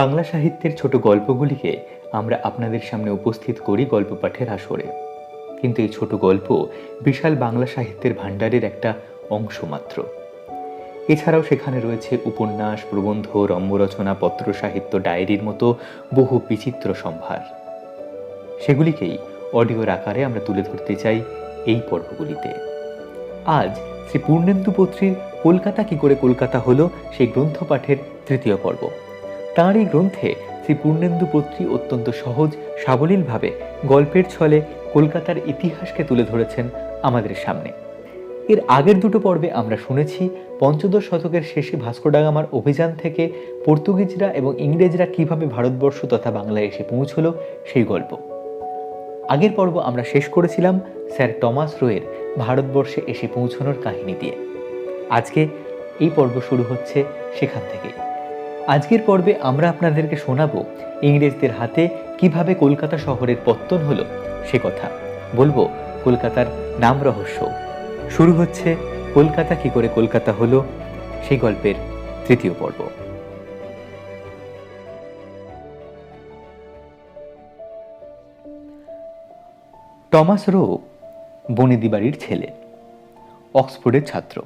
বাংলা সাহিত্যের ছোট গল্পগুলিকে আমরা আপনাদের সামনে উপস্থিত করি গল্প পাঠের আসরে। কিন্তু এই ছোট গল্প বিশাল বাংলা সাহিত্যের ভাণ্ডারের একটা অংশ মাত্র। এছাড়াও সেখানে রয়েছে উপন্যাস, প্রবন্ধ, রম্যরচনা, পত্র সাহিত্য, ডায়েরির মতো বহু বিচিত্র সম্ভার। সেগুলিকেই অডিওর আকারে আমরা তুলে ধরতে চাই এই পর্বগুলিতে। আজ শ্রী পূর্ণেন্দু পত্রীর কলকাতা কি করে কলকাতা হলো সেই গ্রন্থ পাঠের তৃতীয় পর্ব। তাঁর এই গ্রন্থে শ্রী পূর্ণেন্দু পত্রী অত্যন্ত সহজ, সাবলীলভাবে গল্পের ছলে কলকাতার ইতিহাসকে তুলে ধরেছেন আমাদের সামনে। এর আগের দুটো পর্বে আমরা শুনেছি, পঞ্চদশ শতকের শেষে ভাস্কোডাগামার অভিযান থেকে পর্তুগিজরা এবং ইংরেজরা কীভাবে ভারতবর্ষ তথা বাংলায় এসে পৌঁছলো সেই গল্প। আগের পর্ব আমরা শেষ করেছিলাম স্যার টমাস রোয়ের ভারতবর্ষে এসে পৌঁছানোর কাহিনী দিয়ে। আজকে এই পর্ব শুরু হচ্ছে সেখান থেকে আজকের পর্বে আমরা আপনাদেরকে শোনাবো ইংরেজদের হাতে কীভাবে কলকাতা শহরের পত্তন হলো সে কথা। বলব কলকাতার নাম রহস্য। শুরু হচ্ছে কলকাতা কি করে কলকাতা হলো সেই গল্পের তৃতীয় পর্ব। টমাস রো, বনেদি বাড়ির ছেলে, অক্সফোর্ডের ছাত্র,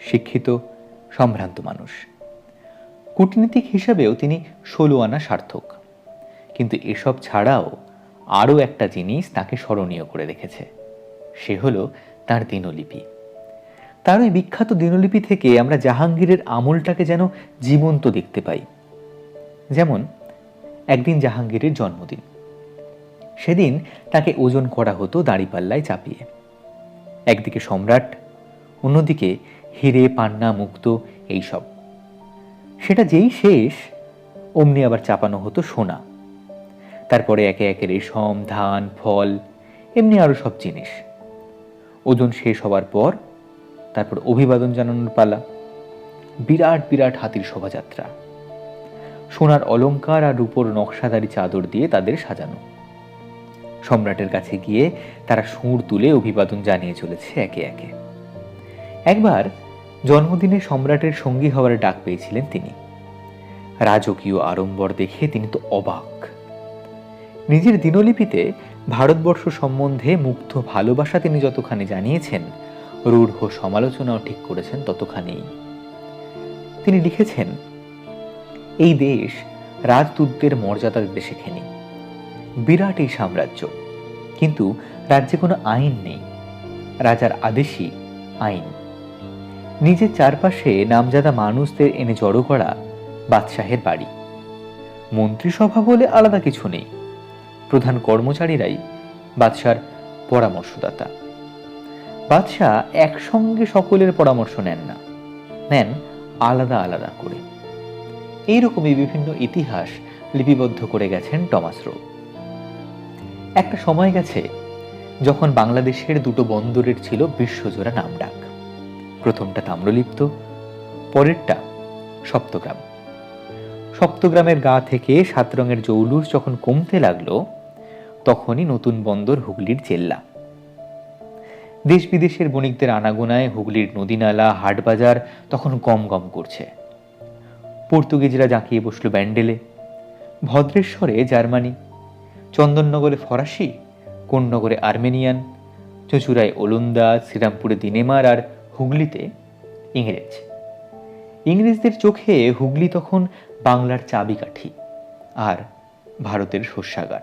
শিক্ষিত, সম্ভ্রান্ত মানুষ। কূটনীতিক হিসাবেও তিনি ষোলো আনা সার্থক। কিন্তু এসব ছাড়াও আরও একটা জিনিস তাকে স্মরণীয় করে রেখেছে। সে হলো তার দিনলিপি। তার ওই বিখ্যাত দিনলিপি থেকে আমরা জাহাঙ্গীরের আমলটাকে যেন জীবন্ত দেখতে পাই। যেমন, একদিন জাহাঙ্গীরের জন্মদিন। সেদিন তাকে ওজন করা হতো দাড়িপাল্লায় চাপিয়ে। একদিকে সম্রাট, অন্যদিকে হিরে, পান্না, মুক্ত, এইসব। সেটা যেই শেষ, অমনি আবার চাপানো হতো সোনা। তারপরে একে একে রেশম ধান, ফল, এমনি আরও সব জিনিস। ওজন শেষ হওয়ার পর, তারপর অভিবাদন জানানোর পালা। বিরাট বিরাট হাতির শোভাযাত্রা। সোনার অলংকার আর রূপোর নকশাদারি চাদর দিয়ে তাদের সাজানো। সম্রাটের কাছে গিয়ে তারা সুর তুলে অভিবাদন জানিয়ে চলেছে একে একে। একবার জন্মদিনে সম্রাটের সঙ্গী হওয়ার ডাক পেয়েছিলেন তিনি। রাজকীয় আড়ম্বর দেখে তিনি তো অবাক। নিজের দিনলিপিতে ভারতবর্ষ সম্বন্ধে মুগ্ধ ভালোবাসা তিনি যতখানি জানিয়েছেন, রূঢ় সমালোচনাও ঠিক করেছেন ততখানি। তিনি লিখেছেন, এই দেশ রাজদূতদের মর্যাদা দিতে শেখেনি বিরাট এই সাম্রাজ্য। কিন্তু রাজ্যে কোনো আইন নেই। রাজার আদেশই আইন। নিজের চারপাশে নামজাদা মানুষদের এনে জড়ো করা বাদশাহের বাড়ি। মন্ত্রিসভা বলে আলাদা কিছু নেই। প্রধান কর্মচারীরাই বাদশার পরামর্শদাতা। বাদশাহ একসঙ্গে সকলের পরামর্শ নেন না। নেন আলাদা আলাদা করে। এইরকমই বিভিন্ন ইতিহাস লিপিবদ্ধ করে গেছেন টমাস রো। একটা সময় গেছে যখন বাংলাদেশের দুটো বন্দরের ছিল বিশ্বজোড়া নামডাক। প্রথমটা তাম্রলিপ্ত, পরেরটা সপ্তগ্রাম। সপ্তগ্রামের গা থেকে সাত রঙের জৌলুস যখন কমতে লাগল, তখনই নতুন বন্দর হুগলির জেল্লা দেশ বিদেশের বণিকদের আনাগোনায় হুগলির নদীনালা, হাটবাজার তখন গম গম করছে। পর্তুগিজরা জাঁকিয়ে বসল ব্যান্ডেলে। ভদ্রেশ্বরে জার্মানি, চন্দননগরে ফরাসি, কোন্নগরে আর্মেনিয়ান চচুড়ায় ওলন্দাজ শ্রীরামপুরে দিনেমার আর হুগলিতে ইংরেজ। ইংরেজদের চোখে হুগলি তখন বাংলার চাবিকাঠি আর ভারতের শস্যাগার।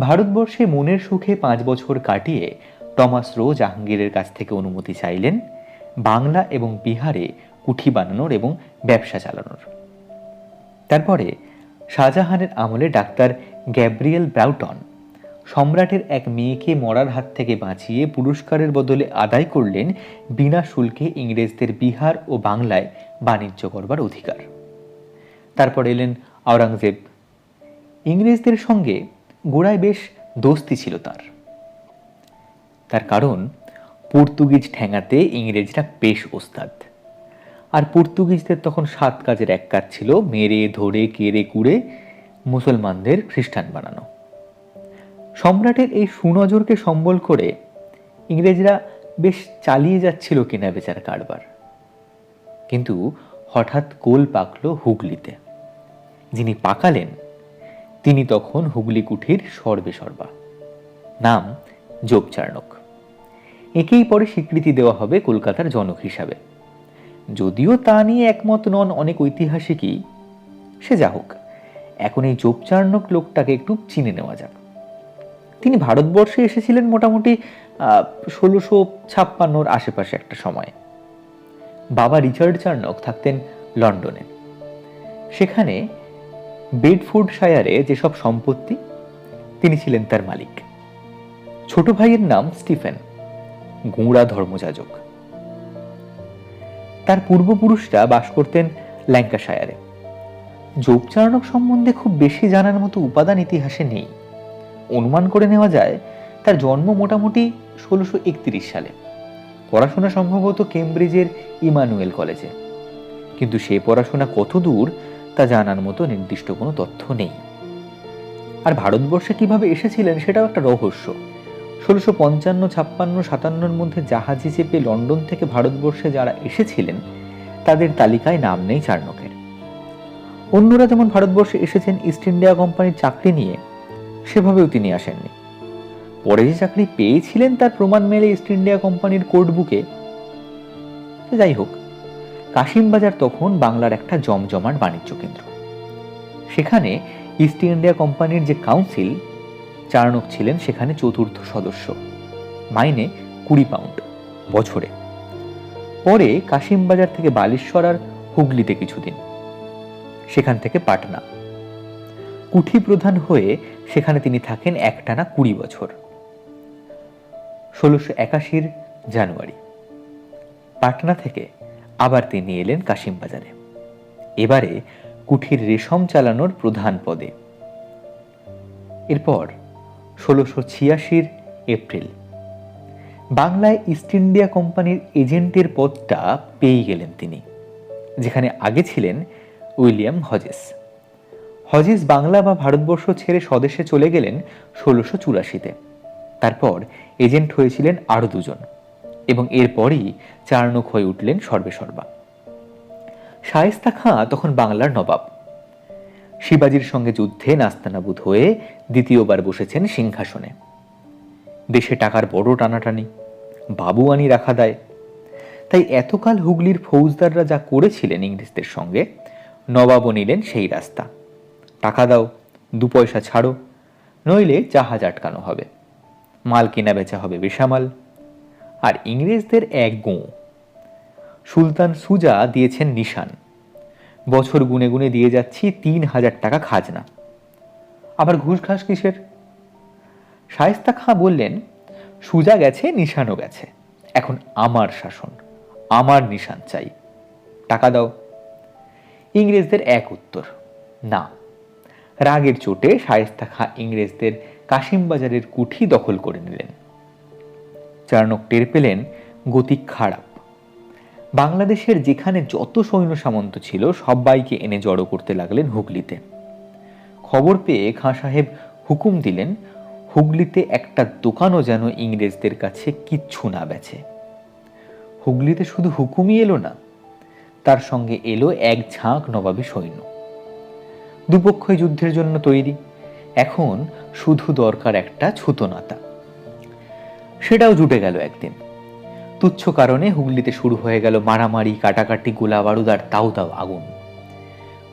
ভারতবর্ষে মনের সুখে পাঁচ বছর কাটিয়ে টমাস রো জাহাঙ্গীরের কাছ থেকে অনুমতি চাইলেন বাংলা এবং বিহারে কুঠি বানানোর এবং ব্যবসা চালানোর। তারপরে শাহজাহানের আমলে ডাক্তার গ্যাব্রিয়েল ব্রাউটন সম্রাটের এক মেয়েকে মরার হাত থেকে বাঁচিয়ে পুরস্কারের বদলে আদায় করলেন বিনা শুল্কে ইংরেজদের বিহার ও বাংলায় বাণিজ্য করবার অধিকার। তারপর এলেন আওরঙ্গজেব। ইংরেজদের সঙ্গে গোড়ায় বেশ দোস্তি ছিল তার। তার কারণ, পর্তুগিজ ঠেঙাতে ইংরেজরা বেশ ওস্তাদ। আর পর্তুগিজদের তখন সাত কাজের এক কাজ ছিল, মেরে, ধরে, কেড়ে, কুড়ে মুসলমানদের খ্রিস্টান বানানো। সম্রাটের এই সুনজরকে সম্বল করে ইংরেজরা বেশ চালিয়ে যাচ্ছিল কেনা বেচার কারবার। কিন্তু হঠাৎ কোল পাকলো হুগলিতে। যিনি পাকালেন, তিনি তখন হুগলি কুঠির সর্বে সর্বা। নাম যোগচার্ণক একেই পরে স্বীকৃতি দেওয়া হবে কলকাতার জনক হিসাবে। যদিও তা নিয়ে একমত নন অনেক ঐতিহাসিকই। সে যা হোক এখন এই যোগচার্ণক লোকটাকে একটু চিনে নেওয়া যাক। তিনি ভারতবর্ষে এসেছিলেন মোটামুটি ষোলোশো ছাপ্পান্নর আশেপাশে একটা সময়। বাবা রিচার্ড চার্নক থাকতেন লন্ডনে। সেখানে বেডফোর্ড শায়ারে যেসব সম্পত্তি, তিনি ছিলেন তার মালিক। ছোট ভাইয়ের নাম স্টিফেন, গুঁড়া ধর্মযাজক। তার পূর্বপুরুষরা বাস করতেন ল্যাঙ্কাশায়ারে। যোগচারণক সম্বন্ধে খুব বেশি জানার মতো উপাদান ইতিহাসে নেই। অনুমান করে নেওয়া যায়, তার জন্ম মোটামুটি ষোলোশো সালে। পড়াশোনা সম্ভবত কেমব্রিজের ইমানুয়েল কলেজে। কিন্তু সে পড়াশোনা কত দূর, তা জানার মতো নির্দিষ্ট কোনো তথ্য নেই। আর ভারতবর্ষে কীভাবে এসেছিলেন সেটাও একটা রহস্য। ষোলোশো পঞ্চান্ন ছাপ্পান্ন সাতান্নর মধ্যে জাহাজে চেপে লন্ডন থেকে ভারতবর্ষে যারা এসেছিলেন, তাদের তালিকায় নাম নেই চার্নকের অন্যরা যেমন ভারতবর্ষে এসেছেন, ইস্ট ইন্ডিয়া কোম্পানির চাকরি নিয়ে সেভাবেও তিনি আসেননি। পরে যে চাকরি পেয়েছিলেন তার প্রমাণ মেলে ইস্ট ইন্ডিয়া কোম্পানির কোর্ট বুকে যাই হোক, কাশিমবাজার তখন বাংলার একটা জমজমাট বাণিজ্য কেন্দ্র। সেখানে ইস্ট ইন্ডিয়া কোম্পানির যে কাউন্সিল চারণক ছিলেন সেখানে চতুর্থ সদস্য। মাইনে কুড়ি পাউন্ড বছরে। পরে কাশিমবাজার থেকে বালেশ্বর আর হুগলিতে কিছুদিন। সেখান থেকে পাটনা। কুঠি প্রধান হয়ে সেখানে তিনি থাকেন একটানা কুড়ি বছর। ষোলোশো একাশির জানুয়ারি। পাটনা থেকে আবার তিনি এলেন কাশিমবাজারে। এবারে কুঠির রেশম চালানোর প্রধান পদে। এরপর ষোলোশো ছিয়াশির এপ্রিল। বাংলায় ইস্ট ইন্ডিয়া কোম্পানির এজেন্টের পদটা পেয়ে গেলেন তিনি, যেখানে আগে ছিলেন উইলিয়াম হজেস। হজেস বাংলা বা ভারতবর্ষ ছেড়ে স্বদেশে চলে গেলেন ষোলোশো চুরাশিতে। তারপর এজেন্ট হয়েছিলেন আরও দুজন এবং এরপরই চারণক হয়ে উঠলেন সর্বেসর্বা। শায়েস্তা খাঁ তখন বাংলার নবাব। শিবাজির সঙ্গে যুদ্ধে নাস্তানাবুদ হয়ে দ্বিতীয়বার বসেছেন সিংহাসনে। দেশে টাকার বড় টানাটানি, বাবুয়ানি রাখা দেয়। তাই এতকাল হুগলির ফৌজদাররা যা করেছিলেন ইংরেজদের সঙ্গে, নবাবও নিলেন সেই রাস্তা। টাকা দাও, দু পয়সা ছাড়ো, নইলে জাহাজ আটকানো হবে। মাল কেনা বেচা হবে বেসামাল। আর ইংরেজদের এক গো। সুলতান সুজা দিয়েছেন নিশান। বছর গুনে গুনে দিয়ে যাচ্ছি তিন হাজার টাকা খাজনা। আবার ঘুষ ঘাস কিসের? শায়স্তা খাঁ বললেন, সুজা গেছে, নিশানও গেছে। এখন আমার শাসন, আমার নিশান চাই। টাকা দাও। ইংরেজদের এক উত্তর, না। রাগের চোটে শায়েস্তা খাঁ ইংরেজদের কাশিমবাজারের কুঠি দখল করে নিলেন। চারণক টের পেলেন গতি খারাপ। বাংলাদেশের যেখানে যত সৈন্য সামন্ত ছিল, সবাইকে এনে জড়ো করতে লাগলেন হুগলিতে। খবর পেয়ে খাঁ সাহেব হুকুম দিলেন, হুগলিতে একটা দোকানও যেন ইংরেজদের কাছে কিচ্ছু না বেচে। হুগলিতে শুধু হুকুমই এলো না, তার সঙ্গে এলো এক ঝাঁক নবাবী সৈন্য। দুপক্ষই যুদ্ধের জন্য তৈরি। এখন শুধু দরকার একটা ছুতনাতা। সেটাও জুটে গেল একদিন। তুচ্ছ কারণে হুগলিতে শুরু হয়ে গেল মারামারি, কাটাকাটি গোলা বারুদ আর তাও তাও আগুন।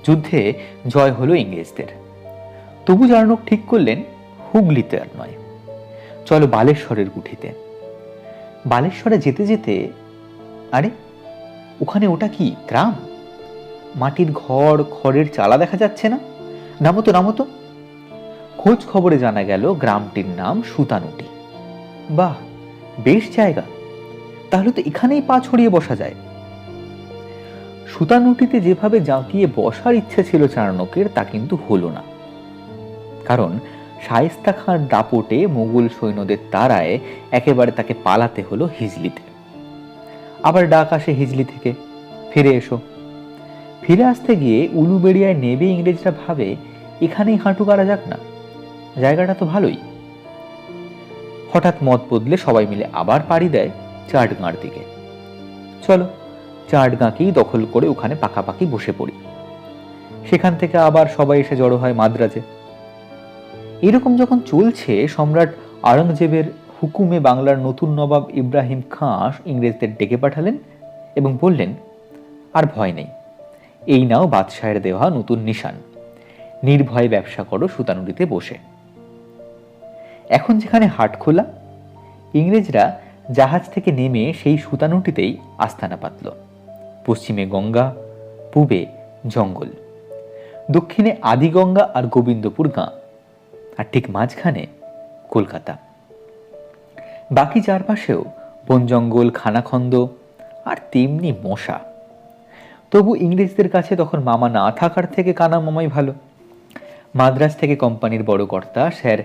যুদ্ধে জয় হলো ইংরেজদের। তবু জার্নক ঠিক করলেন, হুগলিতে আর নয়। চলো বালেশ্বরের গুঠিতে। বালেশ্বরে যেতে যেতে, আরে, ওখানে ওটা কি, গ্রাম? মাটির ঘর, খড়ের চালা দেখা যাচ্ছে না? নামতো নামতো। খোঁজ খবরে জানা গেল গ্রামটির নাম সুতানুটি। বাহ, বেশ জায়গা। তাহলে তো এখানেই পা ছড়িয়ে বসা যায়। সুতানুটিতে যেভাবে জাঁকিয়ে বসার ইচ্ছে ছিল চারণকের তা কিন্তু হলো না। কারণ শায়েস্তা খাঁর দাপটে মোগল সৈন্যদের তারায় একেবারে তাকে পালাতে হলো হিজলিতে। আবার ডাক আসে হিজলি থেকে। ফিরে এসো। ফিরে আসতে গিয়ে উলুবেড়িয়ায় নেবে ইংরেজরা ভাবে, এখানেই হাঁটু কারা যাক না। জায়গাটা তো ভালোই। হঠাৎ মত বদলে সবাই মিলে আবার পাড়ি দেয় চাটগাঁর দিকে। চলো, চাটগাঁকেই দখল করে ওখানে পাকাপাকি বসে পড়ি। সেখান থেকে আবার সবাই এসে জড়ো হয় মাদ্রাজে। এরকম যখন চলছে, সম্রাট আওরঙ্গজেবের হুকুমে বাংলার নতুন নবাব ইব্রাহিম খাঁ ইংরেজদের ডেকে পাঠালেন এবং বললেন, আর ভয় নেই। এই নাও বাদশাহের দেওয়া নতুন নিশান। নির্ভয়ে ব্যবসা করো সুতানুটিতে বসে। এখন যেখানে হাট খোলা, ইংরেজরা জাহাজ থেকে নেমে সেই সুতানুটিতেই আস্তানা পাতল। পশ্চিমে গঙ্গা, পূবে জঙ্গল। দক্ষিণে আদিগঙ্গা আর গোবিন্দপুর গাঁ। আর ঠিক মাঝখানে কলকাতা। বাকি চারপাশেও বন জঙ্গল খানাখন্দ আর তেমনি মশা। তবু ইংরেজদের কাছে তখন মামা না থাকার থেকে কানা মামাই ভালো। মাদ্রাজ থেকে কোম্পানির বড় কর্তা স্যার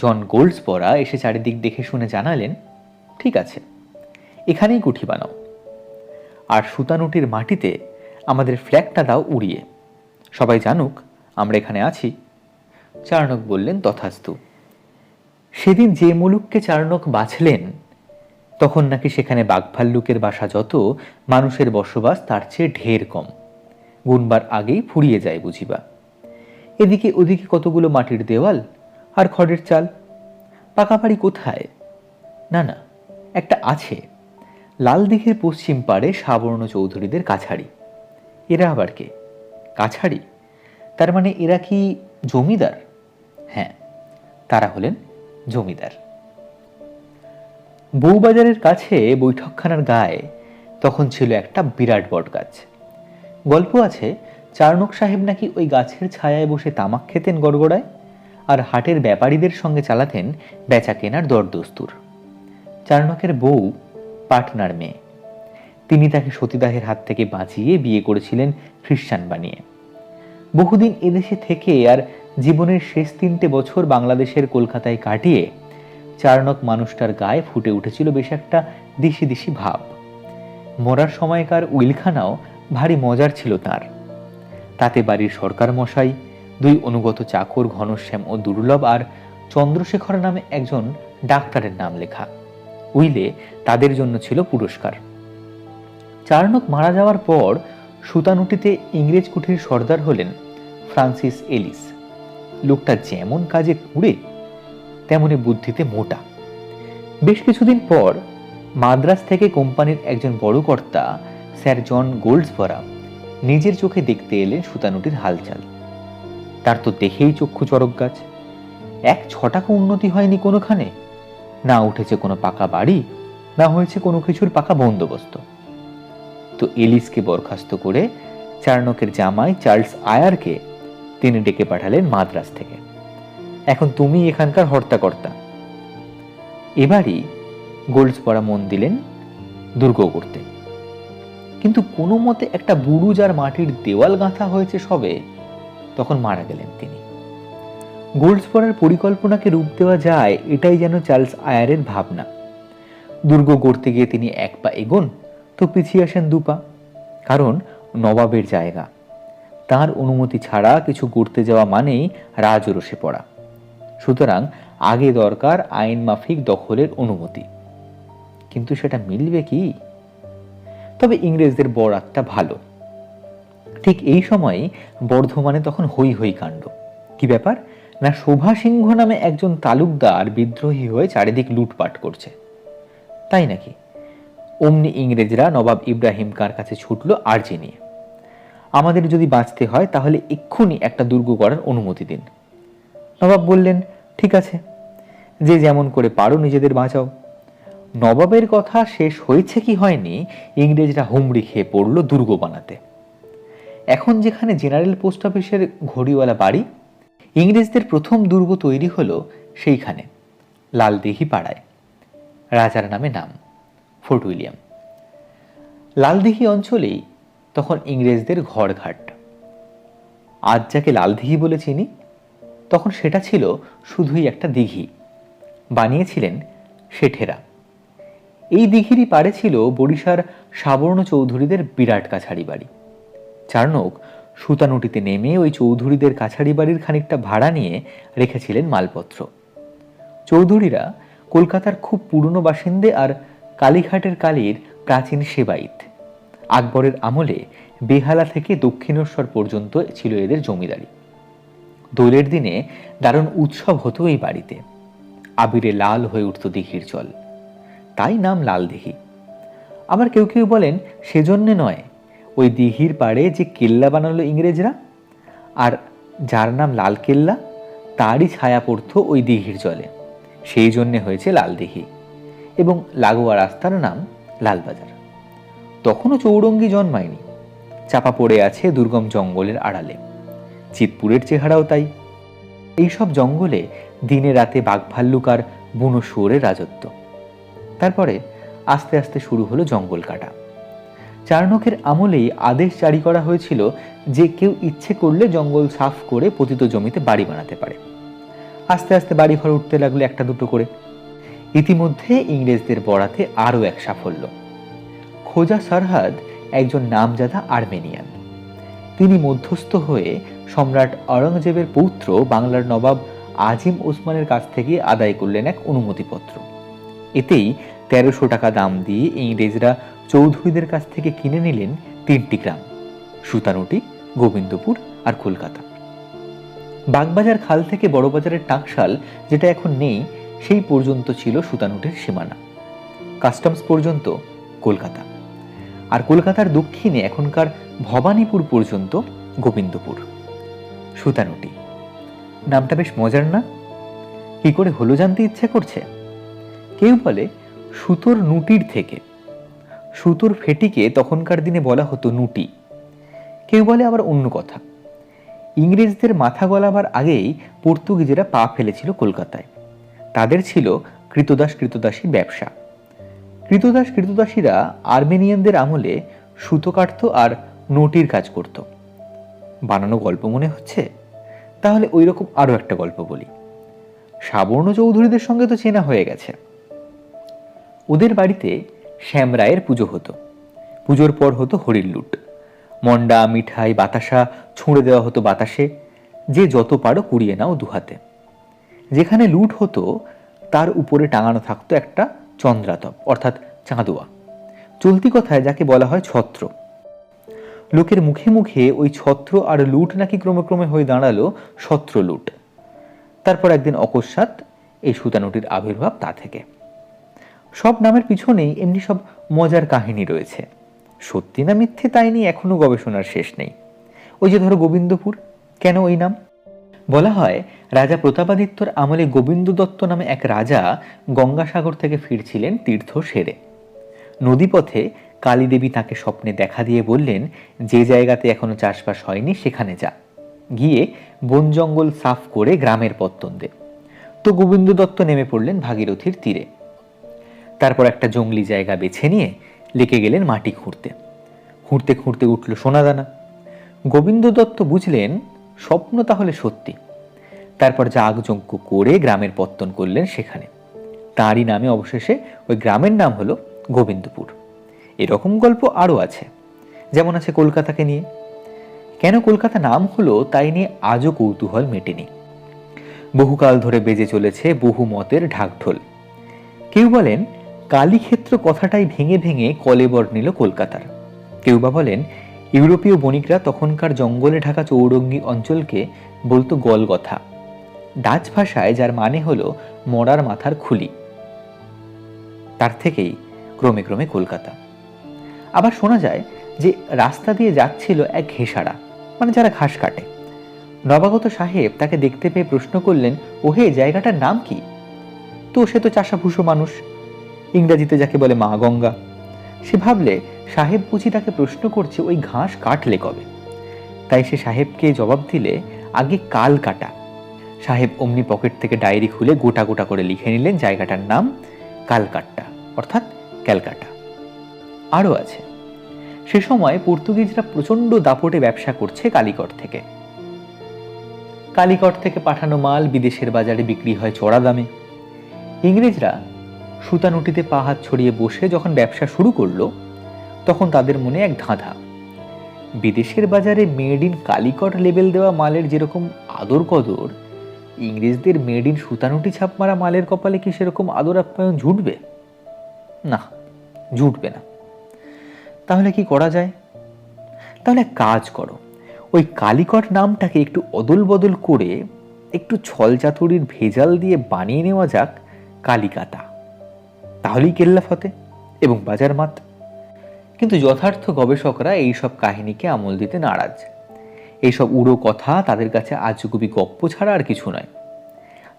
জন গোল্ডস পরা এসে চারিদিক দেখে শুনে জানালেন, ঠিক আছে, এখানেই কুঠি বানাও। আর সুতানুটির মাটিতে আমাদের ফ্ল্যাগটা দাও উড়িয়ে। সবাই জানুক, আমরা এখানে আছি। চারণক বললেন তথাস্তু। সেদিন যে মুলুককে চারণক বাছলেন তখন নাকি সেখানে বাঘভাল্লুকের বাসা যত, মানুষের বসবাস তার চেয়ে ঢের কম। গুনবার আগেই ফুরিয়ে যায় বুঝিবা। এদিকে ওদিকে কতগুলো মাটির দেওয়াল, আর খড়ের চাল। পাকা বাড়ি কোথায়? না না, একটা আছে। লাল দিঘির পশ্চিম পাড়ে সাবর্ণ চৌধুরীদের কাছাড়ি। এরা আবার কে? কাছাড়ি? তার মানে এরা কি জমিদার? হ্যাঁ তারা হলেন জমিদার। বউবাজারের কাছে বৈঠকখানার গায়ে তখন ছিল একটা বিরাট বট গাছ গল্প আছে চারনক সাহেব নাকি ওই গাছের ছায়ায় বসে তামাক খেতেন গড়গড়ায় আর হাটের ব্যাপারীদের সঙ্গে চালাতেন বেচা কেনার দরদস্তুর। চারনকের বউ পাটনার মেয়ে। তিনি তাকে সতীদাহের হাত থেকে বাঁচিয়ে বিয়ে করেছিলেন খ্রিস্টান বানিয়ে। বহুদিন এদেশে থেকে আর জীবনের শেষ তিনটে বছর বাংলাদেশের কলকাতায় কাটিয়ে চারনক মানুষটার গায়ে ফুটে উঠেছিল বেশ একটা দিশি দিশি ভাব। মরার সময়কার উইলখানাও ভারী মজার ছিল তার। তাতে বাড়ির সরকার মশাই দুই অনুগত চাকর ঘনশ্যাম ও দুর্লভ আর চন্দ্রশেখর নামে একজন ডাক্তারের নাম লেখা। উইলে তাদের জন্য ছিল পুরস্কার। চারনক মারা যাওয়ার পর সুতানুটিতে ইংরেজ কুঠির সর্দার হলেন ফ্রান্সিস এলিস। লোকটা যেমন কাজে কুড়ে তেমনি বুদ্ধিতে মোটা। বেশ কিছুদিন পর মাদ্রাজ থেকে কোম্পানির একজন বড় কর্তা, স্যার জন গোল্ডসবরা নিজের চোখে দেখতে এলেন সুতানুটির হালচাল। তার তো দেখেই চক্ষু চরক গাছ। এক ছটাকা উন্নতি হয়নি কোনোখানে? না উঠেছে কোনো পাকা বাড়ি, না হয়েছে কোনো কিছুর পাকা বন্দোবস্ত। তো এলিসকে বরখাস্ত করে চার্নকের জামাই চার্লস আয়ারকে তিনি ডেকে পাঠালেন মাদ্রাজ থেকে। এখন তুমি এখানকার হর্তাকর্তা। এবারই গোল্ডস পরা মন দিলেন দুর্গ করতে কিন্তু কোনো মতে একটা বুরুজ আর মাটির দেওয়াল গাঁথা হয়েছে সবে, তখন মারা গেলেন তিনি। গোল্ডস পরার পরিকল্পনাকে রূপ দেওয়া যায়, এটাই যেন চার্লস আয়ারের ভাবনা। দুর্গ গড়তে গিয়ে তিনি এক পা এগোন, তো পিছিয়ে আসেন দুপা কারণ নবাবের জায়গা। তার অনুমতি ছাড়া কিছু গড়তে যাওয়া মানেই রাজরসে পড়া। সুতরাং আগে দরকার আইন মাফিক দখলের অনুমতি। কিন্তু সেটা মিলবে কি? তবে ইংরেজদের বরাতটা ভালো। ঠিক এই সময় বর্ধমানে তখন হই হই কাণ্ড। কি ব্যাপার? না শোভা সিংহ নামে একজন তালুকদার বিদ্রোহী হয়ে চারিদিক লুটপাট করছে। তাই নাকি? অমনি ইংরেজরা নবাব ইব্রাহিম কার কাছে ছুটল আর্জি নিয়ে আমাদের যদি বাঁচতে হয় তাহলে এক্ষুনি একটা দুর্গ করার অনুমতি দিন। নবাব বললেন, ঠিক আছে, যে যেমন করে পারো নিজেদের বাঁচাও। নবাবের কথা শেষ হয়েছে কি হয়নি, ইংরেজরা হুমড়ি খেয়ে পড়ল দুর্গ বানাতে এখন যেখানে জেনারেল পোস্ট অফিসের ঘড়িওয়ালা বাড়ি, ইংরেজদের প্রথম দুর্গ তৈরি হলো সেইখানে লালদিঘি পাড়ায় রাজার নামে নাম, ফোর্ট উইলিয়াম। লালদিঘি অঞ্চলেই তখন ইংরেজদের ঘরঘাট। আজ যাকে লালদিঘি বলে চিনি তখন সেটা ছিল শুধুই একটা দিঘি। বানিয়েছিলেন শেঠেরা। এই দিঘিরই পারে ছিল বরিশার সাবর্ণ চৌধুরীদের বিরাট কাছারি বাড়ি। চার্নক সুতানুটিতে নেমে ওই চৌধুরীদের কাছারি বাড়ির খানিকটা ভাড়া নিয়ে রেখেছিলেন মালপত্র। চৌধুরীরা কলকাতার খুব পুরনো বাসিন্দে আর কালীঘাটের কালীর প্রাচীন সেবাইত আকবরের আমলে বেহালা থেকে দক্ষিণেশ্বর পর্যন্ত ছিল এদের জমিদারি। দোলের দিনে দারুণ উৎসব হতো এই বাড়িতে। আবিরে লাল হয়ে উঠত দিঘির জল। তাই নাম লাল দিঘি। আবার কেউ কেউ বলেন সেজন্যে নয়, ওই দিঘির পাড়ে যে কেল্লা বানালো ইংরেজরা, আর যার নাম লাল কেল্লা, তারই ছায়া পড়তো ওই দিঘির জলে। সেই জন্যে হয়েছে লাল দিঘি এবং লাগোয়া রাস্তার নাম লালবাজার। তখনও চৌরঙ্গি জন্মায়নি। চাপা পড়ে আছে দুর্গম জঙ্গলের আড়ালে। চিতপুরের চেহারাও তাই। এইসব জঙ্গলে দিনে রাতে বাঘভাল্লুক আর বুনো শুয়োরের রাজত্ব। তারপরে আস্তে আস্তে শুরু হলো জঙ্গল কাটা। চারণকের আমলেই আদেশ জারি করা হয়েছিল যে কেউ ইচ্ছে করলে জঙ্গল সাফ করে পতিত জমিতে বাড়ি বানাতে পারে। আস্তে আস্তে বাড়ি ঘর উঠতে লাগল একটা দুটো করে। ইতিমধ্যে ইংরেজদের বরাতে আরও এক সাফল্য। খোজা সরহাদ একজন নামজাদা আর্মেনিয়ান। তিনি মধ্যস্থ হয়ে সম্রাট আওরঙ্গজেবের পৌত্র বাংলার নবাব আজিম ওসমানের কাছ থেকে আদায় করলেন এক অনুমতিপত্র। এতেই তেরোশো টাকা দাম দিয়ে ইংরেজরা চৌধুরীদের কাছ থেকে কিনে নিলেন তিনটি গ্রাম, সুতানুটি, গোবিন্দপুর আর কলকাতা। বাগবাজার খাল থেকে বড়বাজারের টাকশাল যেটা এখন নেই, সেই পর্যন্ত ছিল সুতানুটির সীমানা। কাস্টমস পর্যন্ত কলকাতা। আর কলকাতার দক্ষিণে এখনকার ভবানীপুর পর্যন্ত গোবিন্দপুর। সুতানুটি। নামটা বেশ মজার না? কি করে হলো জানতে ইচ্ছে করছে? কেউ বলে, সুতোর নুটির থেকে। সুতোর ফেটিকে তখনকার দিনে বলা হতো নুটি। কেউ বলে আবার অন্য কথা। ইংরেজদের মাথা গলাবার আগেই পর্তুগিজেরা পা ফেলেছিল কলকাতায়। তাদের ছিল কৃতদাস কৃতদাসীর ব্যবসা। কৃতদাস কৃতদাসীরা আর্মেনিয়ানদের আমলে সুতো কাটত আর নোটির কাজ করত। বানানো গল্প মনে হচ্ছে? তাহলে ওই রকম আরও একটা গল্প বলি। সাবর্ণ চৌধুরীদের সঙ্গে তো চেনা হয়ে গেছে। ওদের বাড়িতে শ্যামরায়ের পুজো হতো। পুজোর পর হতো হরির লুট। মন্ডা, মিঠাই, বাতাসা, ছুঁড়ে দেওয়া হতো বাতাসে। যে যত পারো কুড়িয়ে নাও দুহাতে। যেখানে লুট হতো, তার উপরে টাঙানো থাকতো একটা চন্দ্রাতপ, অর্থাৎ চাঁদোয়া। চলতি কথায় যাকে বলা হয় ছত্র। লোকের মুখে মুখে ওই ছত্র আর লুট নাকি ক্রমে ক্রমে হয়ে দাঁড়াল ছত্র লুট। তারপর একদিন অকস্মাৎ এই সুতানুটির আবির্ভাব তা থেকে। সব নামের পিছনেই এমনি সব মজার কাহিনী রয়েছে। সত্যি না মিথ্যে তাই নিয়ে এখনও গবেষণার শেষ নেই। ওই যে ধরো গোবিন্দপুর, কেন ওই নাম? বলা হয়, রাজা প্রতাপাদিত্যর আমলে গোবিন্দ দত্ত নামে এক রাজা গঙ্গাসাগর থেকে ফিরছিলেন তীর্থ সেরে নদীপথে কালীদেবী তাকে স্বপ্নে দেখা দিয়ে বললেন, যে জায়গাতে এখনও চাষবাস হয়নি, সেখানে যা। গিয়ে বন জঙ্গল সাফ করে গ্রামের পত্তন দে তো গোবিন্দ দত্ত নেমে পড়লেন ভাগীরথীর তীরে। তারপর একটা জঙ্গলি জায়গা বেছে নিয়ে লেকে গেলেন মাটি খুঁড়তে। খুঁড়তে খুঁড়তে উঠল সোনাদানা। গোবিন্দ দত্ত বুঝলেন, স্বপ্ন তাহলে সত্যি। তারপর যাগযজ্ঞ করে গ্রামের পত্তন করলেন সেখানে। তাঁরই নামে অবশেষে ওই গ্রামের নাম হলো গোবিন্দপুর। এরকম গল্প আরও আছে। যেমন আছে কলকাতাকে নিয়ে। কেন কলকাতা নাম হলো তাই নিয়ে আজও কৌতূহল মেটেনি। বহুকাল ধরে বেজে চলেছে বহু মতের ঢাকঢোল। কেউ বলেন, কালীক্ষেত্র কথাটাই ভেঙে ভেঙে কলেবর নিল কলকাতার। কেউ বা বলেন, ইউরোপীয় বণিকরা তখনকার জঙ্গলে ঢাকা চৌরঙ্গি অঞ্চলকে বলতো গলগথা। ডাচ ভাষায় যার মানে হলো মরার মাথার খুলি। তার থেকেই ক্রমে ক্রমে কলকাতা। আবার শোনা যায় যে রাস্তা দিয়ে যাচ্ছিল এক ঘেষাড়া মানে যারা ঘাস কাটে। নবাগত সাহেব তাকে দেখতে পেয়ে প্রশ্ন করলেন, ওহে, জায়গাটার নাম কি? তো সে তো চাষাভুষো মানুষ। ইংরাজিতে যাকে বলে মা গঙ্গা। সে ভাবলে সাহেব বুঝি তাকে প্রশ্ন করছে, ওই ঘাস কাটলে কবে? তাই সে সাহেবকে জবাব দিলে, আগে কাল কাটা। সাহেব অমনি পকেট থেকে ডায়েরি খুলে গোটা গোটা করে লিখে নিলেন, জায়গাটার নাম কালকাট্টা, অর্থাৎ ক্যালকাটা। আরও আছে। সে সময় পর্তুগিজরা প্রচণ্ড দাপটে ব্যবসা করছে কালিকট থেকে। কালিকট থেকে পাঠানো মাল বিদেশের বাজারে বিক্রি হয় চড়া দামে। ইংরেজরা সুতানুটিতে পা হাত ছড়িয়ে বসে যখন ব্যবসা শুরু করল, তখন তাদের মনে এক ধাঁধা। বিদেশের বাজারে মেড ইন কালিকট লেবেল দেওয়া মালের যেরকম আদর কদর ইংরেজদের মেড ইন সুতানুটি ছাপ মারা মালের কপালে কি সেরকম আদর আপ্যায়ন জুটবে? না জুটবে না। তাহলে কি করা যায়? তাহলে কাজ করো। ওই কালিকট নামটাকে একটু অদল বদল করে একটু ছলচাতুরির ভেজাল দিয়ে বানিয়ে নেওয়া যাক কালিকাতা। তাহলেই কেল্লা ফতে এবং বাজার মাত। কিন্তু যথার্থ গবেষকরা এই সব কাহিনীকে আমল দিতে নারাজ। এইসব উড়ো কথা তাদের কাছে আজগুবি গপ্প ছাড়া আর কিছু নয়।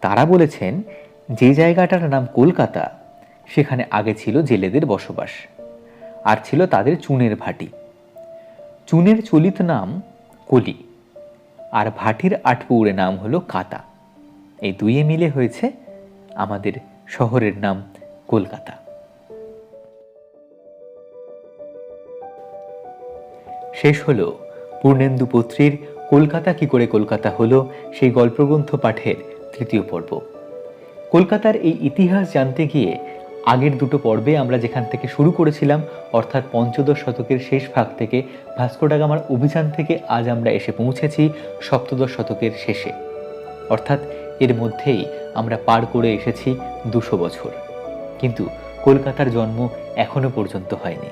তারা বলেছেন, যে জায়গাটার নাম কলকাতা, সেখানে আগে ছিল জেলেদের বসবাস। আর ছিল তাদের চুনের ভাটি। চুনের চলিত নাম কলি, আর ভাটির আটপৌড়ে নাম হলো কাতা। এই দুইয়ে মিলে হয়েছে আমাদের শহরের নাম কলকাতা। শেষ হলো পূর্ণেন্দু পত্রীর কলকাতা কি করে কলকাতা হলো সেই গল্পগ্রন্থ পাঠের তৃতীয় পর্ব। কলকাতার এই ইতিহাস জানতে গিয়ে আগের দুটো পর্বে আমরা যেখান থেকে শুরু করেছিলাম, অর্থাৎ পঞ্চদশ শতকের শেষ ভাগ থেকে ভাস্কো ডা গামার অভিযান থেকে আজ আমরা এসে পৌঁছেছি সপ্তদশ শতকের শেষে। অর্থাৎ এর মধ্যেই আমরা পার করে এসেছি দুশো বছর। কিন্তু কলকাতার জন্ম এখনও পর্যন্ত হয়নি।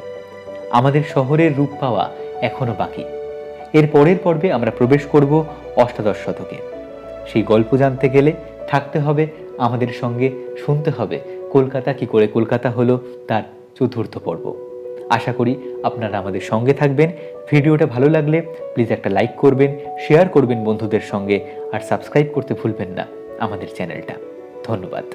আমাদের শহরের রূপ পাওয়া এখনও বাকি। এর পরের পর্বে আমরা প্রবেশ করব অষ্টাদশ শতকে। সেই গল্প জানতে গেলে থাকতে হবে, আমাদের সঙ্গে শুনতে হবে কলকাতা কি করে? কলকাতা হলো তার চতুর্থ পর্ব। আশা করি আপনারা আমাদের সঙ্গে থাকবেন। ভিডিওটা ভালো লাগলে প্লিজ একটা লাইক করবেন শেয়ার করবেন বন্ধুদের সঙ্গে, আর সাবস্ক্রাইব করতে ভুলবেন না আমাদের চ্যানেলটা ধন্যবাদ।